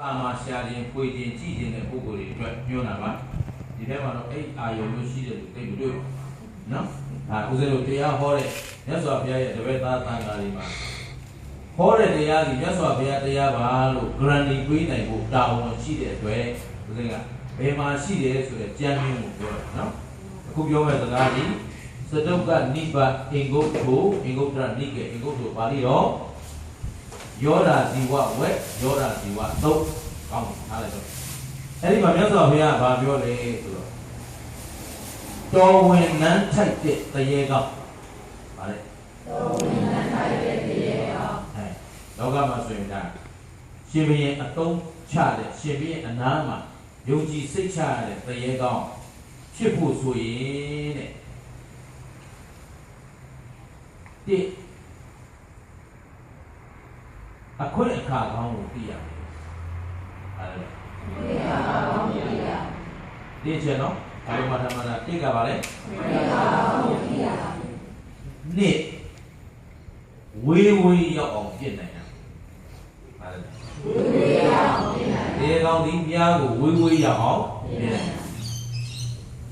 စာမှာရှာခြင်းပွေခြင်းကြည့်ခြင်းတဲ့ပုဂ္ဂိုလ်တွေအတွက်ညွှန်တာပါဒီထဲမှာတော့အဲ့အာယုံလို့ရှိတဲ့လူသိမတွေ့ဘူးနော်ဒါဦးဇင်းတို့တရားဟောတဲ့မြတ်စွာဘုရားရဲ့တပည့်သားသံဃာတွေမှာဟောတဲ့တရားကြီးမြတ်စွာဘုရားတရားပါလို့ guarantee ပေးနိုင်ဖို့တာဝန်ရှိတဲ့အတွက်ဦးဇင်းကဘယ်မှာရှိတယ်ဆိုတဲ့ကြံ့မြင့်ကိုပြောတာနော်အခုပြောမဲ့စကားကြီးစတုကနိဗ္ဗာန်အင်္ဂုတ္တောအင်္ဂုတ္တရနိကေအင်္ဂုတ္တောပါဠိတော် ယောဓာဇီဝဝက်ယောဓာဇီဝသုံးကောင်းပြီထားလိုက်တော့အဲ့ဒီမှာမြတ်စွာဘုရားကပြောလဲဆိုတော့တော်ဝင်နန်းထိုက်တဲ့တရေကောင်းဗါလဲတော်ဝင်နန်းထိုက်တဲ့တရေကောင်းအဲလောကမှာဆိုရင်ဒါရှင်ဘုရင်အတုံးချတဲ့ရှင်ဘုရင်အနားမှာယုံကြည်စိတ်ချရတဲ့တရေကောင်းဖြစ်ဖို့ဆိုရင်တဲ့တိ အခွင့်အခါကောင်းကိုသိရမယ်။အဲ့ဒါသိရပါဘူးသိရ။ဒီချက်နော်ဘာလို့မထမတာတိတ်ကပါလဲ။သိရပါဘူးသိရပါဘူး။နှစ်ဝေးဝေးရောက်အောင်ပြင်နိုင်တာ။ဟုတ်တယ်။ဝေးဝေးရောက်အောင်ပြင်နိုင်တယ်။ဒီကောင်ဒီပြားကိုဝေးဝေးရောက်အောင်ပြင်နိုင်တယ်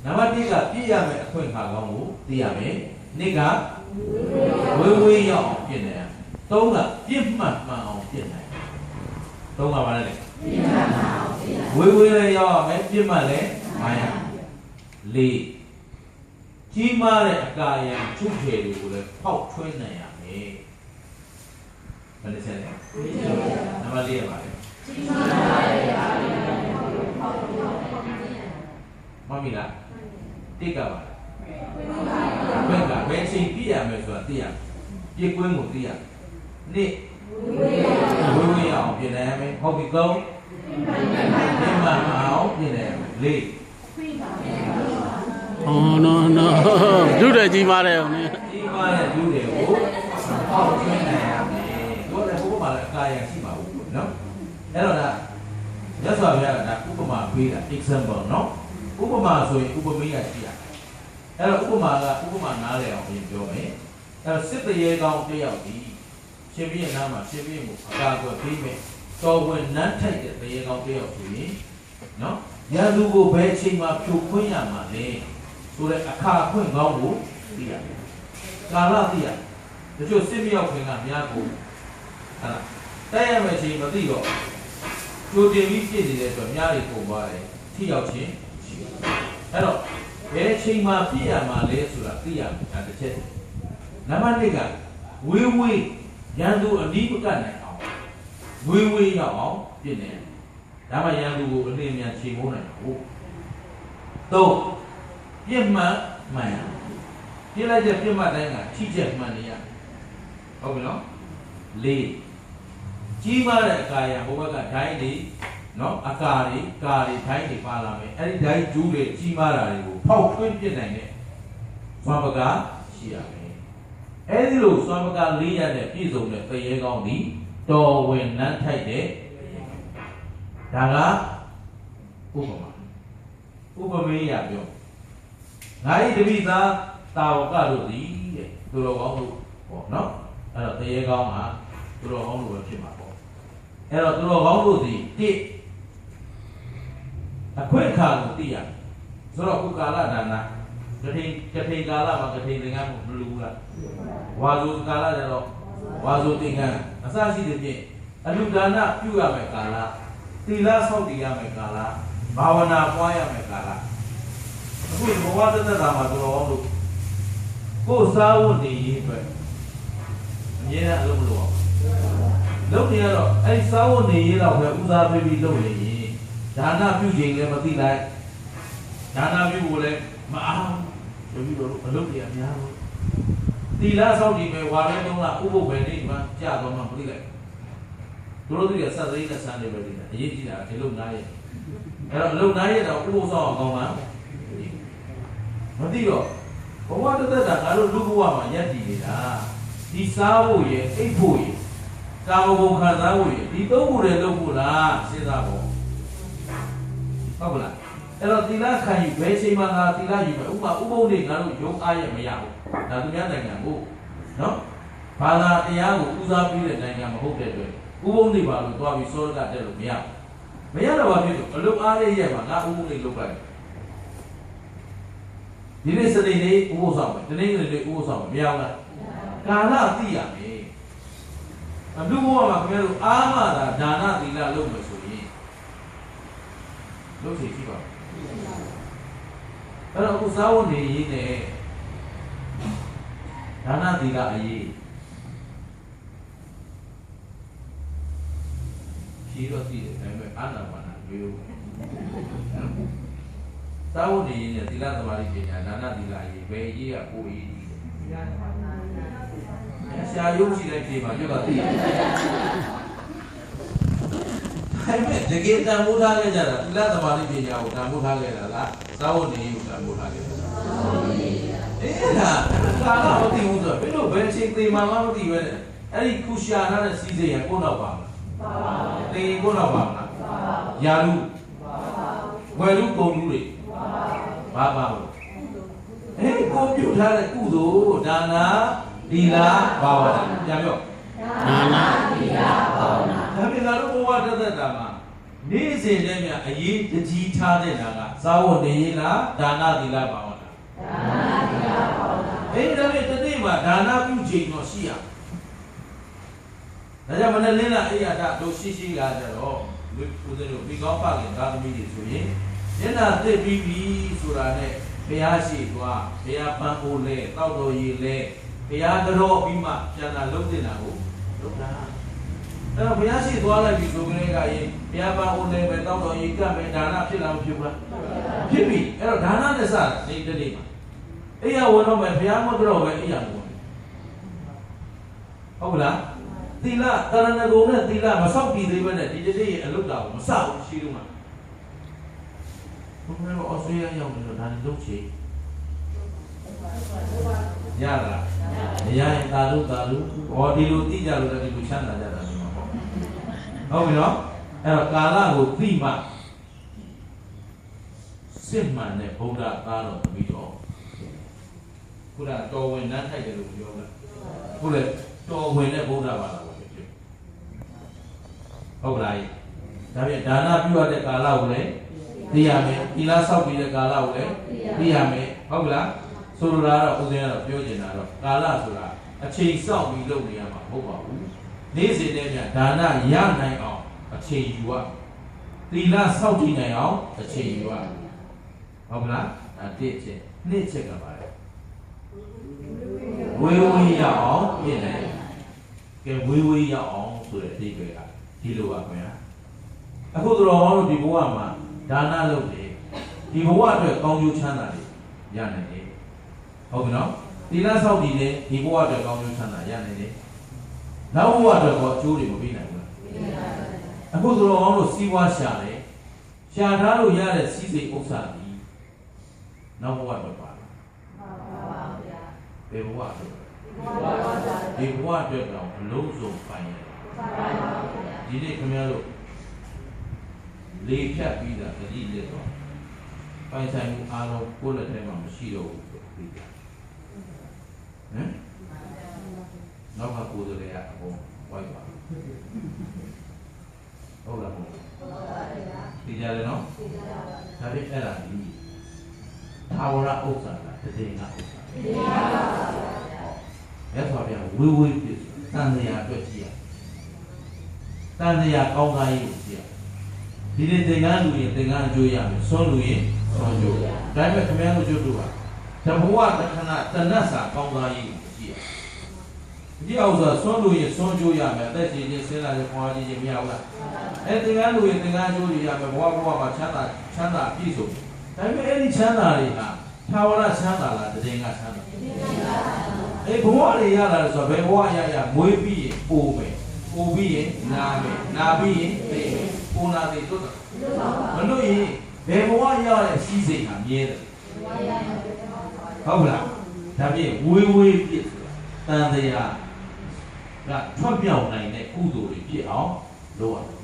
။နံပါတ်1ကပြည့်ရမယ်အခွင့်အခါကောင်းကိုသိရမယ်။နှစ်ကဝေးဝေးရောက်အောင်ပြင်နိုင်တယ်။ သုံးကပြည့်မှတ်မှန်အောင်ပြင်နိုင်တယ်။သုံးကပါလဲလေ။ဝေးဝေးလည်းရောက်ရမယ်ပြစ်မှတ်လည်းမာရလေးကြီးမားတဲ့အကာအယံချုပ်ချယ်တွေကိုလည်းဖောက်ထွင်းနိုင်ရမယ်ဘယ်လိုဆက်လဲနံပါတ်၄ရပါလေမမီလားတိတ်ကပါဘယ်ကဘယ်ချိန်ပြည့်ရမယ်ဆိုတာသိရမယ်ပြည့်ကွင်းကိုသိရမယ် နေ့ဝေးဝေးအောင်ပြင်နိုင်ရမယ်ဟုတ်ပြီကောင်းဒီမှာမအောင်ပြင်တယ်လေးအော်နော်နော်လူတွေကြီးပါတယ်အောင်နိဒီမှာတဲ့လူတွေကိုအောက်ကျင်းနိုင်ရမယ်တို့လည်းဘုရားမှာလည်းအကာအရရှိပါဘူးနော်အဲ့တော့ဒါရသော်ဘုရားကဒါဥပမာပေးတာ example နော်ဥပမာဆိုရင်ဥပမေးရရှိရအဲ့တော့ဥပမာကဥပမာနားလည်အောင်ပြင်ပြောမယ်အဲ့တော့စစ်တရေကောင်းတယောက်ဒီ ရှင်ပြည့်နားမှာရှင်ပြည့်ကိုအကာအကွယ်ပေးမယ်တော်ဝင်နန်းထိုက်တဲ့တရေကောင်းတယောက်ဆိုရင်နော်ရန်သူကိုဘယ်ချိန်မှာဖြိုခွင်းရမှာလဲဆိုတဲ့အခါအခွင့်ကောင်းကိုသိရတယ်ကာလသိရတယ်တချို့စစ်မြောက်ခင်ကများကိုဟာလားတိုက်ရမယ့်ချိန်မသိတော့ကြိုတင်ပြီးပြည့်နေတဲ့အတွက်များတွေပုံသွားတယ်ထိရောက်ခြင်းရှိတယ်အဲ့တော့ဘယ်ချိန်မှာပြည့်ရမှာလဲဆိုတာသိရမယ်ဒါတစ်ချက်နံပါတ်1ကဝေးဝေး ရန်သူအနီးမကပ်နိုင်အောင်ဝေးဝေးရောက်အောင်ပြည့်နေတယ်ဒါမှရန်သူကိုအလင်းမြန်ချိန်မိုးနိုင်ဘူးသုံးပြည့်မှန်မှန်ရပြည့်လိုက်တဲ့ပြည့်မှတ်တိုင်းကထိချက်မှန်နေရဟုတ်ပြီနော်လေးကြီးမားတဲ့အကာအရဟိုဘက်ကဒိုင်းတွေနော်အကာတွေကာတွေဒိုင်းတွေပါလာမယ်အဲ့ဒီဒိုင်းကျူးတွေကြီးမားတာတွေကိုဖောက်ထွင်းပြစ်နိုင်တဲ့စွမ်းပကားရှိရမယ် အဲ့ဒီလိုစွမ်းပကားလေးရတဲ့ပြည့်စုံတဲ့တရေကောင်းဒီတော်ဝင်နန်းထိုက်တဲ့ဒါကဥပမာဥပမေးရပြောငါဤတပိသားတာဝကတို့သည်တဲ့သူတော်ကောင်းတို့ပေါ့နော်အဲ့တော့တရေကောင်းကသူတော်ကောင်းတို့ပဲဖြစ်မှာပေါ့အဲ့တော့သူတော်ကောင်းတို့သည်တိအခွင့်အခါကိုသိရမယ်ဆိုတော့ခုကာလဒါန ကထိန်ကထိန်ကာလမှာကထိန်သင်္ကန်းမလူဘူးလားဝါဇုကာလကျတော့ဝါဇုသင်္ကန်းအစရှိတဲ့ဖြင့်အလူဒါနပြုရမယ်ကာလသီလဆောက်တည်ရမယ်ကာလဘာဝနာပွားရမယ်ကာလအခုဘဝတသက်တာမှာသူတော်ကောင်းတို့ကိုယ်စားဝတ်နေရေးအတွက်အမြဲတမ်းအလုပ်မလုပ်အောင်လုပ်နေရတော့အဲ့ဒီစားဝတ်နေရေးတော့ပဲဦးစားပေးပြီးလုပ်နေရင်ဒါနပြုခြင်းလည်းမသိလိုက်ဒါနပြုဖို့လည်းမအား ဘူးပြီးတော့အလုပ်တွေအများလို့တီလာဆောက်ဒီမဲ့ဝါရဲတုံးကဥပုပ်ပဲနေမှကြာတော့မှမသိလိုက်သူတို့တွေကစက်သိနဲ့စမ်းနေပဲဒီအရေးကြီးတာဒီလိုနားရဲ့အဲ့တော့အလုပ်နားရဲ့တော့ဥပုပ်ဆောင်အောင်ကောင်းမှမသိတော့ဘဝတသက်တာငါတို့လူဘဝမှာယက်တည်နေတာဒီစားဖို့ရဲ့အိပ်ဖို့ရဲ့ကာမဂုဏ်ခံစားဖို့ရဒီသုံးခုတွေလုပ်ဖို့လားစဉ်းစားဖို့ဟုတ်ကလား အဲ့တော့သီလခံယူဘယ်ချိန်မှငါသီလယူမယ်ဥပမာဥပုံတွေငါတို့ရုံအားရမရဘူးဒါသူများနိုင်ငံကိုနော်ဘာသာတရားကိုဦးစားပေးတဲ့နိုင်ငံမဟုတ်တဲ့အတွက်ဥပုံတွေပါလို့တွားပြီးစောရကတက်လို့မရဘူးမရတော့ဘာဖြစ်လို့အလုပ်အားလေးရဲ့မှာငါဥပုလေးလုပ်လိုက်ဒီနေ့စနေနေ့ဥပုဆောင်မယ်ဒီနေ့နေ့ဥပုဆောင်မယ်မရဘူးလားကာလသိရမယ်အလူဘဝမှာခင်ဗျားတို့အာမသာဒါနသီလလုပ်မယ်ဆိုရင်လုပ်စီရှိပါဘူး အဲ့တော့အခုစာဝန်နေရင်းနဲ့ဒါနသီလအရေးဖြေတော့သိတယ်ဒါပေမဲ့အာနာပါနာရွေးလို့သာဝန်နေရင်းနဲ့သီလသမာဓိပညာဒါနသီလအရေးဘယ်အရေးကကိုယ်အရေးကြီးလဲဆရာယုံကြည်တဲ့ပြေမှာကျွတ်ကသိတယ် ဒါပေမဲ့တကယ်တန်ဖိုးထားခဲ့ကြတာသီလသမာဓိပညာကိုတန်ဖိုးထားခဲ့တာလားသာဝန်နေရင်းကိုတန်ဖိုးထားခဲ့တာအေးဒါကာလမသိဘူးဆိုတော့ဘယ်လိုဘယ်ချိန်သေမှမမသိပဲနဲ့အဲ့ဒီခုရှာထားတဲ့စီးစိမ်ရကိုယ့်နောက်ပါမလားသိရင်ကိုယ့်နောက်ပါမလားယာလူဝယ်လူကုန်လူတွေဘာပါလို့အေးကိုပြုတ်ထားတဲ့ကုသိုလ်ဒါနာဒီလာဘာဝနာပြန်ပြောနာနာ ဒါပြင်လာလို့ဘဝတသက်တာမှာနေ့စဉ်နဲ့မြအရေးတကြီးထားတဲ့နာကသာဝတ္တေလားဒါနာသီလဘာဝနာဒါနာသီလဘာဝနာအေးဒါပေမဲ့တတိမှာဒါနာပြုချိန်တော့ရှိရဒါကြောင့်မနေ့လင်းလာအိယာတတို့ရှိရှိလာကြတော့ဦးဇင်းတို့ပြီးကောင်းပါခင်သာသမီတွေဆိုရင်မျက်နှာသစ်ပြီးပြီဆိုတာနဲ့ဘုရားရှိသွားဘုရားပန်းအိုးလဲတောက်တော်ရည်လဲဘုရားတော်ပြီးမှပြန်လာလုံးတင်တာကိုလုပ်တာ အဲ့တော့ဘုရားရှိသွားလိုက်ပြီဆိုကြတဲ့ကရင်ဘုရားပါဦးနေပဲတောက်တော်ကြီးကပ်မယ်ဒါနဖြစ်လာမဖြစ်ဘူးလားဖြစ်ပြီအဲ့တော့ဒါနနဲ့စတာနေတနေ့မှာအဲ့ရဝင်တော့မယ်ဘုရားမတော်ပဲအဲ့ရဝင်ဟုတ်ကလားသီလတရဏဂုံနဲ့သီလမဆောက်တည်သေးဘဲနဲ့ဒီတနေ့ရဲ့အလုတ်တာကိုမဆောက်ဘူးရှိလို့မှာဘုရားတော့အော်စတြေးလျရောက်နေတော့ဒါလည်းလုပ်ချင်ရလားမရရင်တာလို့တာလို့ဟောဒီလိုသိကြလို့လည်းဒီလိုချမ်းသာကြတာမျိုးမှာပေါ့ ဟုတ်ပြီနော်အဲ့တော့ကာလကိုသိမှစစ်မှန်တဲ့ဗုဒ္ဓသားတော်တပည့်တော်ခုနတော်ဝင်နန်းထိုက်တယ်လို့ပြောလားခုလေတော်ဝင်တဲ့ဗုဒ္ဓဘာသာကိုဖြစ်ဟုတ်ကလားဒါပြန်ဒါနပြုရတဲ့ကာလကိုလည်းသိရမယ်သီလဆောက်ပြီးတဲ့ကာလကိုလည်းသိရမယ်ဟုတ်ကလားဆိုလိုတာကတော့ဦးဇင်းကတော့ပြောချင်တာတော့ကာလဆိုတာအချိန်စောင့်ပြီးလုပ်နေရမှာမဟုတ်ပါဘူး နေ့စဉ်နဲ့မြဒါနရနိုင်အောင်အချိန်ယူရသီလဆောက်တည်နိုင်အောင်အချိန်ယူရဟုတ်ကလားဒါတစ်ချက်နှစ်ချက်ကပါလေဝေဝေးရအောင်ပြင်တယ်ကဲဝေဝေးရအောင်ဆိုတဲ့အဓိပ္ပာယ်ကဒီလိုပါခင်ဗျာအခုတော်တော်တို့ဒီဘဝမှာဒါနလုပ်တယ်ဒီဘဝအတွက်ကောင်းကျိုးချမ်းသာတွေရနိုင်တယ်ဟုတ်ပြီနော်သီလဆောက်တည်တယ်ဒီဘဝအတွက်ကောင်းကျိုးချမ်းသာရနိုင်တယ် နောက်ဘဝအတွက်ကောအကျိုးတွေမပေးနိုင်ဘူးလားအခုတော်တော်တို့စီးပွားရှာတယ်ရှာထားလို့ရတဲ့စီးစိမ်ဥစ္စာဒီနောက်ဘဝအတွက်ပါလားဘယ်ဘဝအတွက်ဒီဘဝအတွက်တော့အလုံးစုံပိုင်ရတယ်ဒီနေ့ခင်ဗျားတို့လေဖြတ်ပြီးတာတတိလက်တော့ပိုင်ဆိုင်မှုအားလုံးကိုယ့်လက်ထဲမှာမရှိတော့ဘူးဆိုပြီးတာဟမ် နောက်ကကိုယ်တွေကအကုန်ဝိုက်ပါဟုတ်လားမဟုတ်သိကြတယ်နော်ဒါပေမဲ့အဲ့ဒါဒီသာဝရဥစ္စာကတည်ငါဥစ္စာမြတ်စွာဘုရားဝေဝေးပြည့်တန်လျာအတွက်ကြည့်ရတန်လျာကောင်းသားရေးကိုကြည့်ရဒီနေ့သင်္ကန်းလူရင်သင်္ကန်းအကျိုးရမယ်ဆွန်းလူရင်ဆွန်းကျိုးဒါပေမဲ့ခင်ဗျားတို့ကျုပ်တို့ကတဘဝတခဏတဏ္ဍစာကောင်းသားရေးကိုကြည့်ရ ဒီအောင်ဆိုဆွန်းလူရင်ဆွန်းကျိုးရမယ်အသက်ရှင်ခြင်းဆင်းလာခြင်းပွားခြင်းမရဘူးလားအဲသင်္ကန်းလူရင်သင်္ကန်းအကျိုးရမယ်ဘဝဘဝမှာချမ်းသာချမ်းသာပြည့်စုံဒါပေမဲ့အဲ့ဒီချမ်းသာတွေဟာသာဝရချမ်းသာလားတည်ငါချမ်းသာအေးဘဝတွေရလာတယ်ဆိုတော့ဘယ်ဘဝရရမွေးပြီးရင်ပိုမယ်ပိုပြီးရင်နာမယ်နာပြီးရင်သိမယ်ပိုနာသိတော့မလို့ရင်ဘယ်ဘဝရတဲ့စီးစိမ်ဟာမြဲတယ်ဟုတ်လားဒါပြင်ဝေးဝေးပြည့်ဆိုတာတန်တရား ကထွက်ပြောင်းနိုင်တဲ့ကုသိုလ်တွေဖြစ်အောင်လုပ်ရတယ်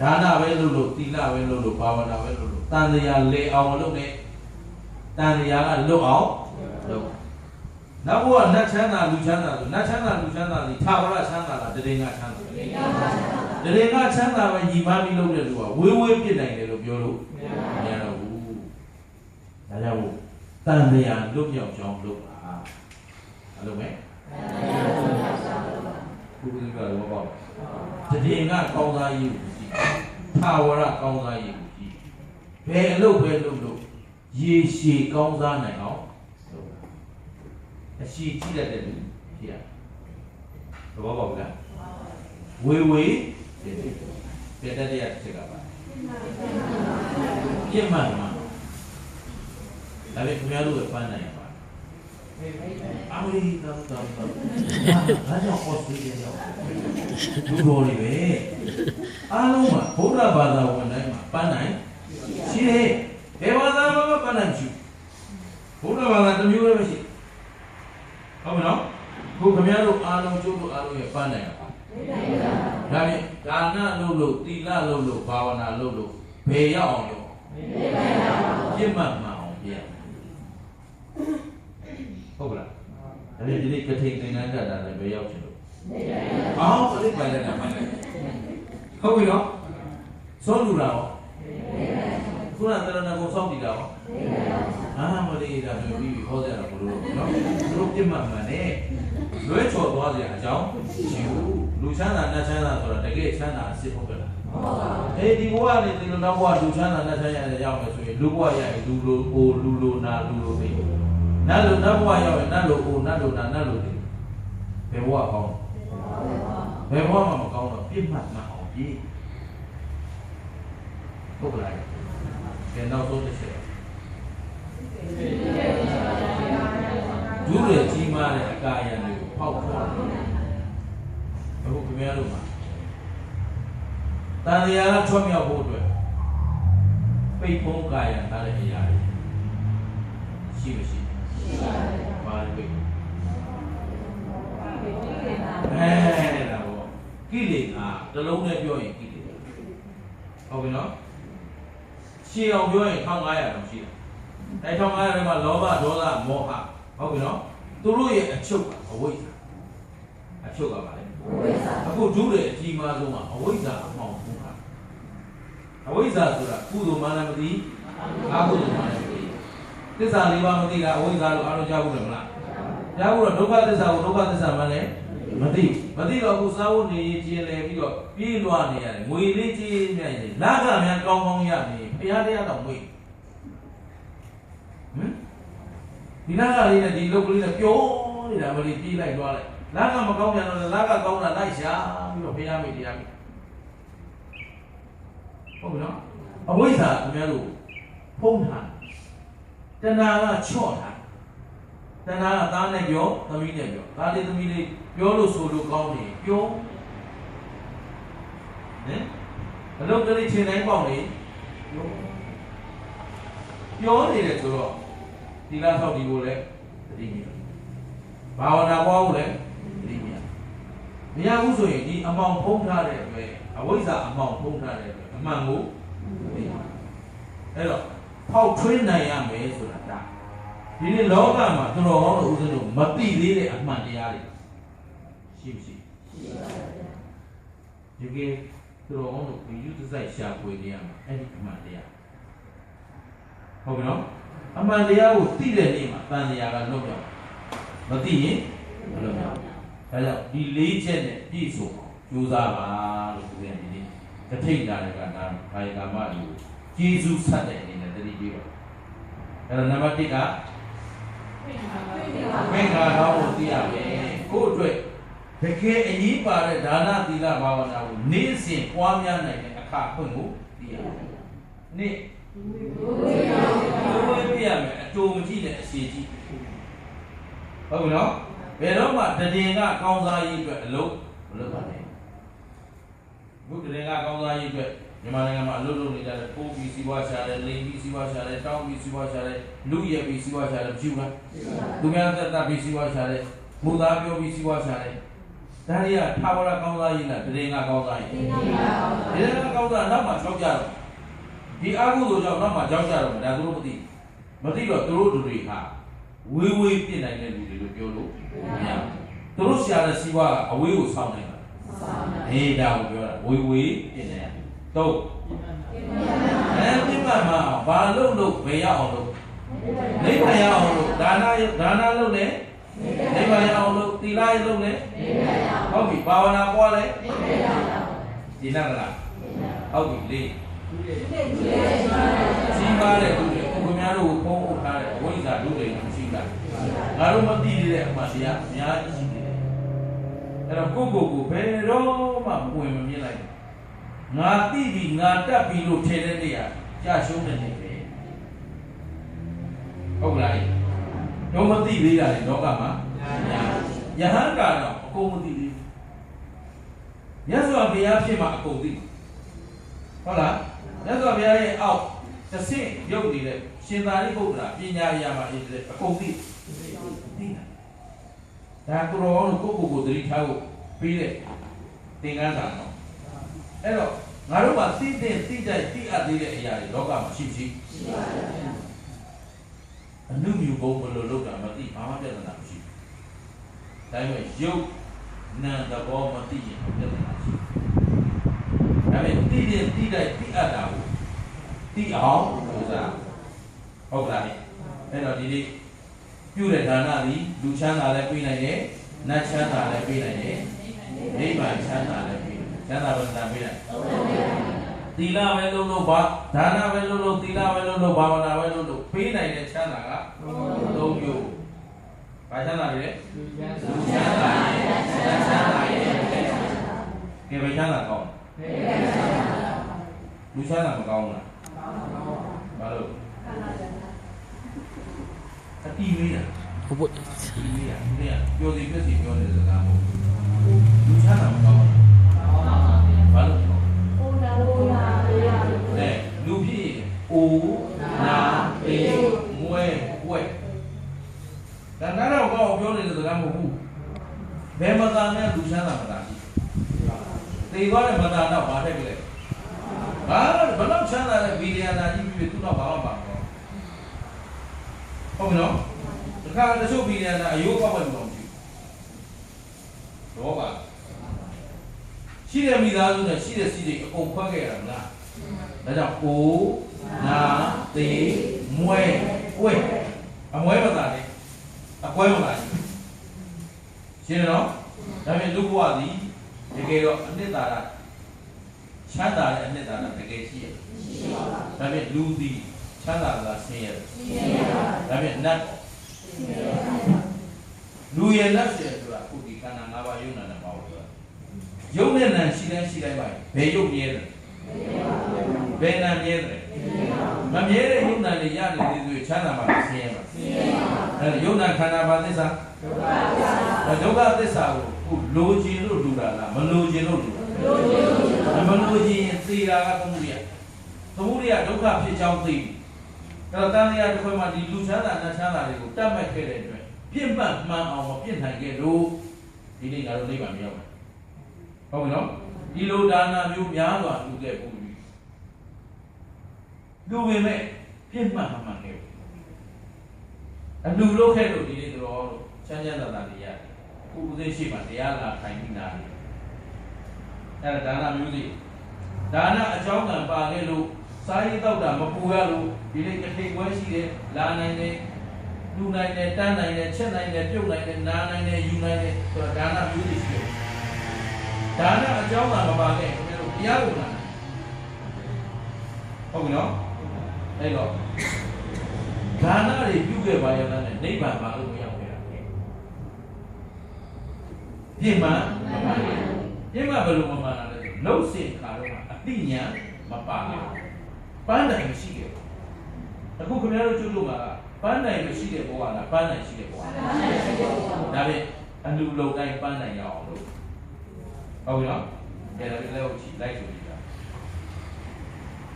ဒါနပဲလုပ်လို့သီလပဲလုပ်လို့ဘာဝနာပဲလုပ်လို့တန်တရားလေအောင်မလုပ်နဲ့တန်တရားကလွတ်အောင်လုပ်နောက်ဘုရားနတ်ချမ်းသာလူချမ်းသာဆိုနတ်ချမ်းသာလူချမ်းသာဒီသာဝရချမ်းသာလားတည်ငါချမ်းသာတရင်ကချမ်းသာပဲညီမပြီးလုပ်တဲ့လူကဝေးဝေးပြစ်နိုင်တယ်လို့ပြောလို့မရတော့ဘူးဒါကြောင့်တန်တရားလွတ်မြောက်ကြောင်းလုပ်ပါအဲ့လိုပဲဘု ရားကတော့ပေါ့တရင်ကကောင်းစားရေးကိုကြည့်ထာဝရကောင်းစားရေးကိုကြည့်ဘယ်အလုပ်ပဲလုပ်လို့ရေရှည်ကောင်းစားနိုင်အောင်လုပ်တာအရှိကြည့်တတ်တဲ့လူဖြစ်ရသဘောပေါက်လားဝေဝေပြည့်ပြည့်တဲ့ရတဲ့ချက်ကပါပြည့်မှန်မှာဒါပေမဲ့ခင်ဗျားတို့ကပန်းနိုင်ပါ အမေရိကန်တော့တော့ဘာကြောင့်အော်စတြေးလျရောက်လူတော်တွေပဲအားလုံးကဗုဒ္ဓဘာသာဝင်တိုင်းမှာပန်းနိုင်ရှိတယ်ဘယ်ဘာသာမှမပန်းနိုင်ဘူးဗုဒ္ဓဘာသာတစ်မျိုးလည်းမရှိဟုတ်မလားခုခင်ဗျားတို့အားလုံးကျိုးတို့အားလုံးရဲ့ပန်းနိုင်ရပါဒါဖြင့်ဒါနလုပ်လို့သီလလုပ်လို့ဘာဝနာလုပ်လို့ဘယ်ရောက်အောင်လုပ်ပြစ်မှတ်မှန်အောင်ပြရဟုတ်ကလား ဒါဖြင့်ဒီနေ့ကထိန်သင်္ကန်းကတာလည်းဘယ်ရောက်ချင်လို့အော်အဲ့ဒီပိုင်လိုက်တာပိုင်လိုက်ဟုတ်ပြီနော်ဆုံးလူတာရောခုနတရဏဂုံစောင့်တည်တာရောအာမလေးဒါမျိုးပြီးဟောကြတာဘလို့နော်သူတို့ပြစ်မှတ်မှန်နဲ့လွဲချော်သွားကြအကြောင်းရှိဘူးလူချမ်းသာနတ်ချမ်းသာဆိုတာတကယ်ချမ်းသာအစ်စ်ဟုတ်ကလားအေးဒီဘဝနဲ့ဒီလိုနောက်ဘဝလူချမ်းသာနတ်ချမ်းသာရောက်မယ်ဆိုရင်လူဘဝရရင်လူလိုအိုလူလိုနာလူလိုသိ နတ်လိုနတ်ဘဝရောက်ရင်နတ်လိုအိုနတ်လိုနာနတ်လိုသိဘယ်ဘဝကောင်းဘယ်ဘဝမှမကောင်းတော့ပြစ်မှတ်မှန်အောင်ပြည့်ဟုတ်ကလားကဲနောက်ဆုံးတစ်ချက်ဒုရကြီးမားတဲ့အကာအယံတွေကိုဖောက်ထွက်အခုခင်ဗျားတို့မှာတန်တရားကချွတ်မြောက်ဖို့အတွက်ပိတ်ဖုံးကာယံထားတဲ့အရာတွေရှိမရှိရှိ ပါဘူးပိတ်အဲဒါပေါ့ကိလေသာတစ်လုံးနဲ့ပြောရင်ကိလေသာဟုတ်ပြီနော်ရှင်းအောင်ပြောရင်1500တောင်ရှိတယ်အဲ1500ထဲမှာလောဘဒေါသမောဟဟုတ်ပြီနော်သူတို့ရဲ့အချုပ်ကအဝိဇ္ဇာအချုပ်ကပါလေအခုဒုရအကြီးမားဆုံးကအဝိဇ္ဇာအမှောင်ဖုံးတာအဝိဇ္ဇာဆိုတာကုသိုလ်မှလည်းမသိအကုသိုလ်မှလည်းမသိ သစ္စာလေးပါးမသိတာအဝိဇ္ဇာလို့အားလုံးကြားဘူးတယ်မလားကြားဘူးတော့ဒုက္ခသစ္စာကိုဒုက္ခသစ္စာမှလည်းမသိမသိတော့အခုစာဝတ်နေရေးကျင်လည်ပြီးတော့ပြေးလွှားနေရတယ်ငွေလေးကြီးမြတ်ရင်လာကများကောင်းကောင်းရနေဘုရားတရားတော်ငွေဟမ်ဒီနာကလေးနဲ့ဒီလုတ်ကလေးနဲ့ပြောနေတာမလေးပြေးလိုက်သွားလိုက်လာကမကောင်းပြန်တော့လာကကောင်းတာလိုက်ရှာပြီးတော့ဘုရားမိတရားမိဟုတ်ပြီနော်အဝိဇ္ဇာခင်ဗျားတို့ဖုံးထား တဏှာကချော့ထားတဏှာကသားနဲ့ပြောသမီးနဲ့ပြောသားလေးသမီးလေးပြောလို့ဆိုလို့ကောင်းတယ်ပြောဟင်အလုပ်ကလေးချိန်တိုင်းပေါက်နေပြောပြောနေတယ်ဆိုတော့ဒီလားဆောက်ဒီကိုလည်းတတိမြင်ဘာဝနာပွားဖို့လည်းတတိမြင်မရဘူးဆိုရင်ဒီအမောင်ဖုံးထားတဲ့အတွက်အဝိဇ္ဇာအမောင်ဖုံးထားတဲ့အတွက်အမှန်ကိုသိအဲ့တော့ ဖောက်ထွင်းနိုင်ရမယ်ဆိုတာဒါဒီနေ့လောကမှာသူတော်ကောင်းတို့ဦးဇင်းတို့မသိသေးတဲ့အမှန်တရားတွေရှိမရှိဒီကေသူတော်ကောင်းတို့ဒီယူသဆိုင်ရှာဖွေနေရမှာအဲ့ဒီအမှန်တရားဟုတ်ပြီနော်အမှန်တရားကိုသိတဲ့နေ့မှာတန်တရားကလွတ်မြောက်မသိရင်မလွတ်မြောက်ဒါကြောင့်ဒီလေးချက်နဲ့ပြည့်စုံအောင်ကြိုးစားပါလို့ပြောရင်ဒီနေ့တထိတ်တာလည်းကဒါဘာယကာမလူကျေးဇူးဆက်တဲ့အနေနဲ့ တတိပေးပါအဲ့တော့နံပါတ်1ကမင်္ဂလာကောင်းကိုသိရမယ်ကိုယ့်အတွက်တကယ်အရေးပါတဲ့ဒါနသီလဘာဝနာကိုနေ့စဉ်ပွားများနိုင်တဲ့အခါအခွင့်ကိုသိရမယ်နေ့ဘိုးပြရမယ်အတူမကြည့်နဲ့အစီကြည့်ဟုတ်ပြီနော်ဘယ်တော့မှတည်င်ကကောင်းစားရေးအတွက်အလုပ်မလုပ်ပါနဲ့ဘုဒ္ဓရင်ကကောင်းစားရေးအတွက် မြန်မာနိုင်ငံမှာအလုပ်လုပ်နေကြတဲ့ပိုးပြီးစီးပွားရှာတယ်လိန်ပြီးစီးပွားရှာတယ်တောင်းပြီးစီးပွားရှာတယ်လူရက်ပြီးစီးပွားရှာတယ်မရှိဘူးလားသူများသက်သက်ပြီးစီးပွားရှာတယ်မူသားပြောပြီးစီးပွားရှာတယ်ဒါတွေကထာဝရကောင်းစားရေးလားတည်င်ကကောင်းစားရေးတည်င်ကကောင်းစားနောက်မှကြောက်ကြတော့ဒီအကုသိုလ်ကြောင့်နောက်မှကြောက်ကြတော့ဒါသူတို့မသိမသိတော့သူတို့တွေဟာဝေးဝေးပြစ်နိုင်တဲ့လူတွေလို့ပြောလို့မရဘူးသူတို့ရှာတဲ့စီးပွားကအဝေးကိုဆောင်းနေတာအေးဒါကိုပြောတာဝေဝေပြင်နေတော့ အဲပြမမအောင်ဘာလို့လို့ဘယ်ရအောင်လို့နိဗ္ဗာန်ရအောင်လို့ဒါနဒါနလုပ်လဲနိဗ္ဗာန်ရအောင်လို့သီလရလုပ်လဲဟုတ်ပြီဘာဝနာပွားလဲဒီနကလားဟုတ်ပြီလေစီပါတဲ့သူတွေကိုခင်ဗျားတို့ကိုပုံအုပ်ထားတဲ့ဝိဇ္ဇာလူတွေမရှိတာငါတို့မသိသေးတဲ့အမှန်တရားအများကြီးရှိတယ်အဲ့တော့ကိုယ့်ကိုယ်ကိုဘယ်တော့မှမဝင်မမြင်လိုက် ငါသိပြီငါတတ်ပြီလို့ထင်တဲ့နေရာကြာရှုံးတဲ့နေပဲဟုတ်လားတော့မသိသေးတာလေလောကမှာယဟန်ကတော့အကုန်မသိသေးဘူးမြတ်စွာဘုရားဖြစ်မှအကုန်သိဟုတ်လားမြတ်စွာဘုရားရဲ့အောက်တစ်ဆင့်ရုပ်နေတဲ့ရှင်သာရိပုတ္တရာပညာအရာမှာအကုန်သိသိတာဒါကိုရောကိုကိုကိုသတိထားဖို့ပြီးတဲ့သင်္ကန်းစာနော် အဲ့တော့ငါတို့ကသိတဲ့သိတဲ့သိအပ်သေးတဲ့အရာတွေလောကမှာရှိရှိရှိပါတယ်အနုမြူဘုံဘယ်လိုလုပ်တာမသိဘာမှပြဿနာမရှိဘူးဒါပေမဲ့ရုပ်နာမ်သဘောမသိရင်ပြဿနာရှိတယ်ဒါပေမဲ့သိတဲ့သိတဲ့သိအပ်တာကိုသိအောင်လို့စားဟုတ်ကလားအဲ့တော့ဒီနေ့ပြုတဲ့ဒါနသည်လူချမ်းသာလည်းပြေးနိုင်တယ်နတ်ချမ်းသာလည်းပြေးနိုင်တယ်နိဗ္ဗာန်ချမ်းသာလည်း ပြေးတယ်ချမ်းသာဘယ်နှပြေးနိုင်သီလပဲလုံးလုံးပါဒါနပဲလုံးလုံးသီလပဲလုံးလုံးဘာဝနာပဲလုံးလုံးပေးနိုင်တဲ့ချမ်းသာကသုံးမျိုးဘာချမ်းသာလဲလူချမ်းသာရဲ့နတ်ချမ်းသာရဲ့ကဲဘယ်ချမ်းသာကောင်းလူချမ်းသာမကောင်းဘူးလားဘာလို့အတီးမေးတာဟုတ်ပေါ့ဒီလေးကဒီလေးကပြောစီပြစီပြောနေတဲ့စကားမဟုတ်ဘူးလူချမ်းသာမကောင်းဘူးဘာလို့လဲလူဖြစ်အို နာပေမွဲဝဲဒါနာတော့ကောပြောနေတဲ့စကားမဟုတ်ဘူးဘယ်မှာသာနဲ့လူချမ်းသာမသာရှိသေသွားတဲ့မသာတော့ဘာထက်ကြလဲဘာဘလောက်ချမ်းသာတဲ့ဗီဒီယိုနာကြီးပြီးသူတော့ဘာမှမပါဘူးဟုတ်မနော်တခါတချို့ဗီဒီယိုနာအယိုးပေါက်ပဲမလို့မရှိဘူးတော့ပါရှိတဲ့မိသားစုနဲ့ရှိတဲ့စီးတွေအကုန်ခွဲခဲ့ရတာမလား ဒါကြောင့်ကိုနာတေမွဲကွဲအမွဲမသာလေအကွဲမသာရှိရှင်းနော်ဒါပေမဲ့လူဘဝသည်တကယ်တော့အနှစ်သာရချမ်းသာတဲ့အနှစ်သာရတကယ်ရှိရတယ်ရှိပါဘူးဒါပေမဲ့လူသည်ချမ်းသာတာဆင်းရဲတယ်ဆင်းရဲပါဒါပေမဲ့နတ်လူရဲ့လက်ရှိဆိုတာခုဒီခန္ဓာ၅ပါးယုံနာနဲ့ပါဘူးဆိုတာယုံနဲ့နာရှိတိုင်းရှိတိုင်းပါဘယ်ယုံမြဲတယ် ဘယ်နာမြဲတယ်မမြဲတဲ့ယုံနာတွေရနေသေးသေးချမ်းသာမှာဆင်းရဲမှာဆင်းရဲပါအဲယုံနာခန္ဓာပါသစ္စာဒုက္ခသစ္စာဒုက္ခသစ္စာကိုခုလိုချင်လို့လူတာလားမလိုချင်လို့လူတာလိုချင်လို့မလိုချင်ရင်သေတာကသမုဒိယသမုဒိယဒုက္ခဖြစ်ကြောင်းသိပြီအဲ့တော့တန်တရားတစ်ခွဲမှာဒီလူချမ်းသာနတ်ချမ်းသာတွေကိုတတ်မှတ်ခဲ့တဲ့အတွက်ပြင့်မှတ်မှန်အောင်မပြင့်နိုင်ခဲ့လို့ဒီနေ့ငါတို့နိဗ္ဗာန်မရောက်ဘူးဟုတ်ပြီနော်ဒီလိုဒါနမျိုးများစွာလူခဲ့ပူပြီ လူဝင်မဲ့ပြင့်မှတ်မှန်မှန်ခဲ့ဘူးအလူလို့ခဲ့လို့ဒီနေ့တော့ချမ်းချမ်းသာသာနေရတယ်ခုဦးသိရှိမှတရားလာထိုင်ပြီးနာတယ်အဲ့ဒါဒါနမျိုးစီဒါနအကြောင်းကံပါခဲ့လို့စားရည်တောက်တာမပူရလို့ဒီနေ့တစ်ထိပ်ပွဲရှိတယ်လာနိုင်တယ်လူနိုင်တယ်တန်းနိုင်တယ်ချက်နိုင်တယ်ပြုတ်နိုင်တယ်နားနိုင်တယ်ယူနိုင်တယ်ဆိုတာဒါနမျိုးစီရှိတယ်ဒါနအကြောင်းကံမပါခဲ့ခင်ဗျားတို့တရားကိုလာဟုတ်ပြီနော် အဲ့တော့ဒါနတွေပြုခဲ့ပါရဲ့နဲ့နိဗ္ဗာန်မှာလို့မရောက်ခဲ့တာပြည့်မှန်မမှန်ပြည့်မှန်ဘယ်လိုမမှန်တာလဲဆိုနှုတ်စင်ခါတော့အတိညာမပါဘူးပန်းတိုင်မရှိခဲ့ဘူးအခုခင်ဗျားတို့ကျုပ်တို့ကပန်းတိုင်မရှိတဲ့ဘဝလားပန်းတိုင်ရှိတဲ့ဘဝလားဒါပေမဲ့အလူလုံတိုင်းပန်းတိုင်ရအောင်လို့ဟုတ်ပြီနော်ဒါလည်းလည်းကြည့်လိုက်ဆိုကြည့်တာ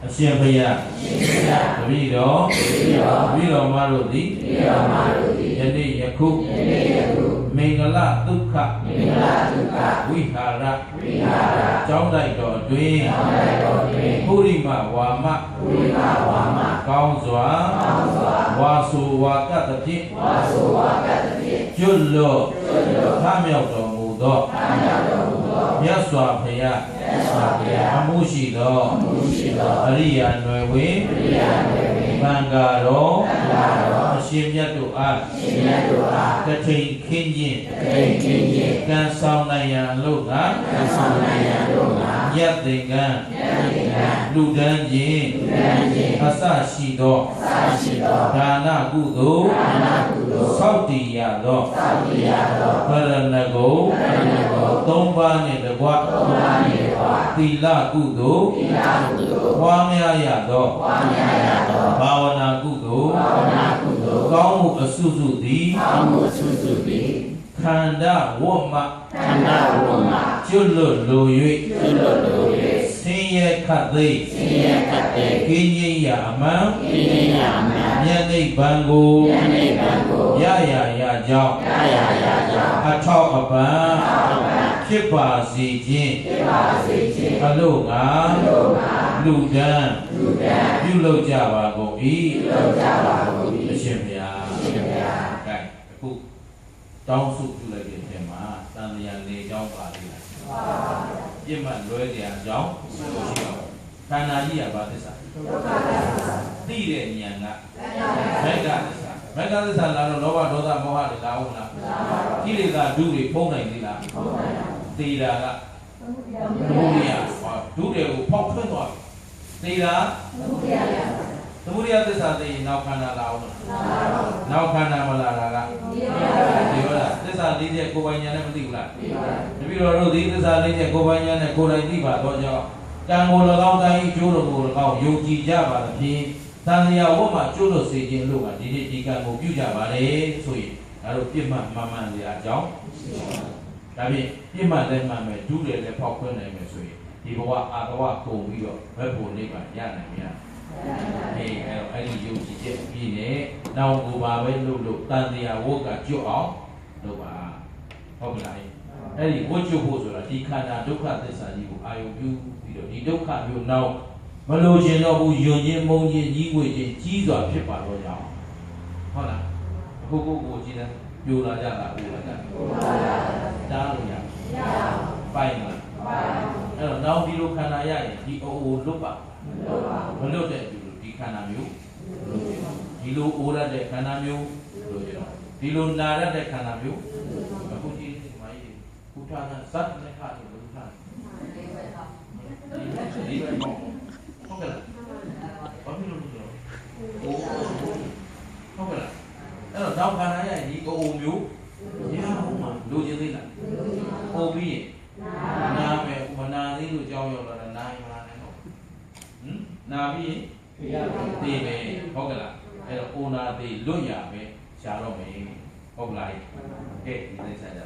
အရှင်ဘုရားအရှင်ဘုရားတပည့်တော်တပည့်တော်တပည့်တော်မတို့သည်တပည့်တော်မတို့သည်ယနေ့ယခုယနေ့ယခုမင်္ဂလဒုက္ခမင်္ဂလဒုက္ခဝိဟာရဝိဟာရကျောင်းတိုက်တော်တွင်ကျောင်းတိုက်တော်တွင်ပုရိမဝါမပုရိမဝါမကောင်းစွာကောင်းစွာဝါဆိုဝါကတ္တဖြင့်ဝါဆိုဝါကတ္တဖြင့်ကျွတ်လို့ကျွတ်လို့ထမြောက်တော်မူသောထ မြောက်တော်မူသောမြတ်စွာဘုရားမြတ်စွာဘုရားအမှုရှိသောအမှုရှိသောအရိယာနွယ်ဝင်အရိယာနွယ် ဝင်ဘင်္ဂါတော်ဘင်္ဂါတော်အရှင်မြတ်တို့အားအရှင်မြတ်တို့အားတထိန်ခင်းခြင်းတထိန်ခင်းခြင်းကံဆောင်နိုင်ရန်အလို့ကကံဆောင်နိုင်ရန်အလို့ကယတ်သင်္ကံယတ်သင်္ကံလူဒန်းခြင်းလူဒန်းခြင်းအစရှိသောအစရှိသောဒါနကုသိုလ်ဒါနကုသိုလ်သောက်တည်ရသောသောက်တည်ရသောဗရဏဂုံဗရဏဂုံသုံးပါးနှင့်တကွသုံးပါးနှင့်တကွ သီလကုသိုလ်သီလကုသိုလ်ပွားများရသောပွားများရသောဘာဝနာကုသိုလ်ဘာဝနာကုသိုလ်ကောင်းမှုအစုစုသည်ကောင်းမှုအစုစုသည်ခန္ဓာဝတ်မှခန္ဓာဝတ်မှကျွတ်လွတ်လို၍ကျွတ်လွတ်လို၍ဆင်း ရဲခတ်သိမ်းဆင်းရဲခတ်သိမ်းကိဉ္စရာအမှန်ကိဉ္စရာအမှန်မြတ်နိဗ္ဗာန်ကိုမြတ်နိဗ္ဗာန်ကိုရရရကြောင်းရရရကြောင်းအထောက်အပံ့အထောက်အပံ့ဖြစ်ပါစေခြင်းဖြစ်ပါစေခြင်းအလို့ငါအလို့ငါလူဒန်းလူဒန်းပြုလုပ်ကြပါကုန်၏ပြုလုပ်ကြပါကုန်၏အရှင်ဘုရားအရှင်ဘုရားကဲအခုတောင်းစုပြုလိုက်တဲ့အချိန်မှာတန်လျာနေကြောင်းပါလိမ့်မယ်ပြ စ်မှတ်လွဲကြအကြောင်းမရှိအောင်ခန္ဓာကြီးကဘာသစ္စာဒုက္ခသစ္စာသိတဲ့ဉာဏ်ကမက္ကသစ္စာမက္ကသစ္စာလာတော့လောဘဒေါသမောဟတွေလာအောင်လားကိလေသာဒုတွေဖုံးနိုင်သေးလားဖုံးနိုင်ပါဘူးသေတာကသမုဒိယဟောဒုတွေကိုဖောက်ထွင်းသွားပြီသေတာသမုဒိယသမုဒိယသစ္စာသိရင်နောက်ခန္ဓာလာအောင်လားနောက်ခန္ဓာမလာတာကဒီရောလားသ စ္စာလေးချက်ကိုယ်ပိုင်ညာနဲ့မသိဘူးလားသိပါဘူးတပည့်တော်တို့ဒီသစ္စာလေးချက်ကိုယ်ပိုင်ညာနဲ့ကိုယ်တိုင်သိပါတော့ကြောင့်ကံကို၎င်းတိုင်းအကျိုးတော်ကို၎င်းယုံကြည်ကြပါသဖြင့်သံဃာဝတ်မှာကျိုးလို့စေခြင်းလို့ကဒီနေ့ဒီကံကိုပြုကြပါလေဆိုရင်ဒါတို့ပြစ်မှတ်မှန်မှန်စရာအကြောင်းဒါဖြင့်ပြစ်မှတ်လည်းမှန်မယ်ဒုတယ်လည်းဖောက်ခွင်းနိုင်မယ်ဆိုရင်ဒီဘဝအာတဝကုန်ပြီးတော့ဘက်ဖို့နိဗ္ဗာန်ရနိုင်မလားအေးအဲ့တော့အဲ့ဒီယုံကြည်ချက်ပြီးနေနောက်ကိုပါပဲလို့လို့တန်တရားဝတ်ကကျွတ်အောင်လုပ်ပါ ဟုတ်ကလားအဲ့ဒီဝတ်ကျွတ်ဖို့ဆိုတာဒီခန္ဓာဒုက္ခသစ္စာကြီးကိုအာယုပြုပြီးတော့ဒီဒုက္ခမျိုးနောက်မလို့ခြင်းတော့ဘူးယွန်ခြင်းမုန်းခြင်းကြီးဝေခြင်းကြီးစွာဖြစ်ပါတော့ကြအောင်ဟုတ်လားအခုကိုကိုကြည့်တယ်ပြိုလာကြတာပြိုလာကြတာပြိုလာကြတာတားလို့ရမရပိုင်မလားပိုင်အဲ့တော့နောက်ဒီလိုခန္ဓာရရင်ဒီအိုအိုလွတ်ပါမလွတ်တဲ့အတူဒီခန္ဓာမျိုးဒီလိုအိုရတဲ့ခန္ဓာမျိုးလို့ပြောဒီလိုနာရတဲ့ခန္ဓာမျိုးအခုကြည့်ဒီမှာကြီး ဘုရားကဇတ်နဲ့ခါတယ်ဘုရားဒီဘက်ပေါ့ဟုတ်ကဲ့ဘာဖြစ်လို့လဲအိုဟုတ်ကဲ့အဲ့တော့နောက်ခန္ဓာရရင်ဒီအိုအိုမျိုးရအောင်မှာလိုချင်သေးလားအိုပြီးရင်နာမယ်မနာသေးလို့ကြောင်းရောက်လာတာနာရင်မနာနဲ့တော့ဟမ်နာပြီးရင်သေးပဲဟုတ်ကဲ့လားအဲ့တော့အိုနာသေးလွတ်ရပဲရှားတော့မယ်ဟုတ်ကလားကဲဒီနေ့ဆက်ကြ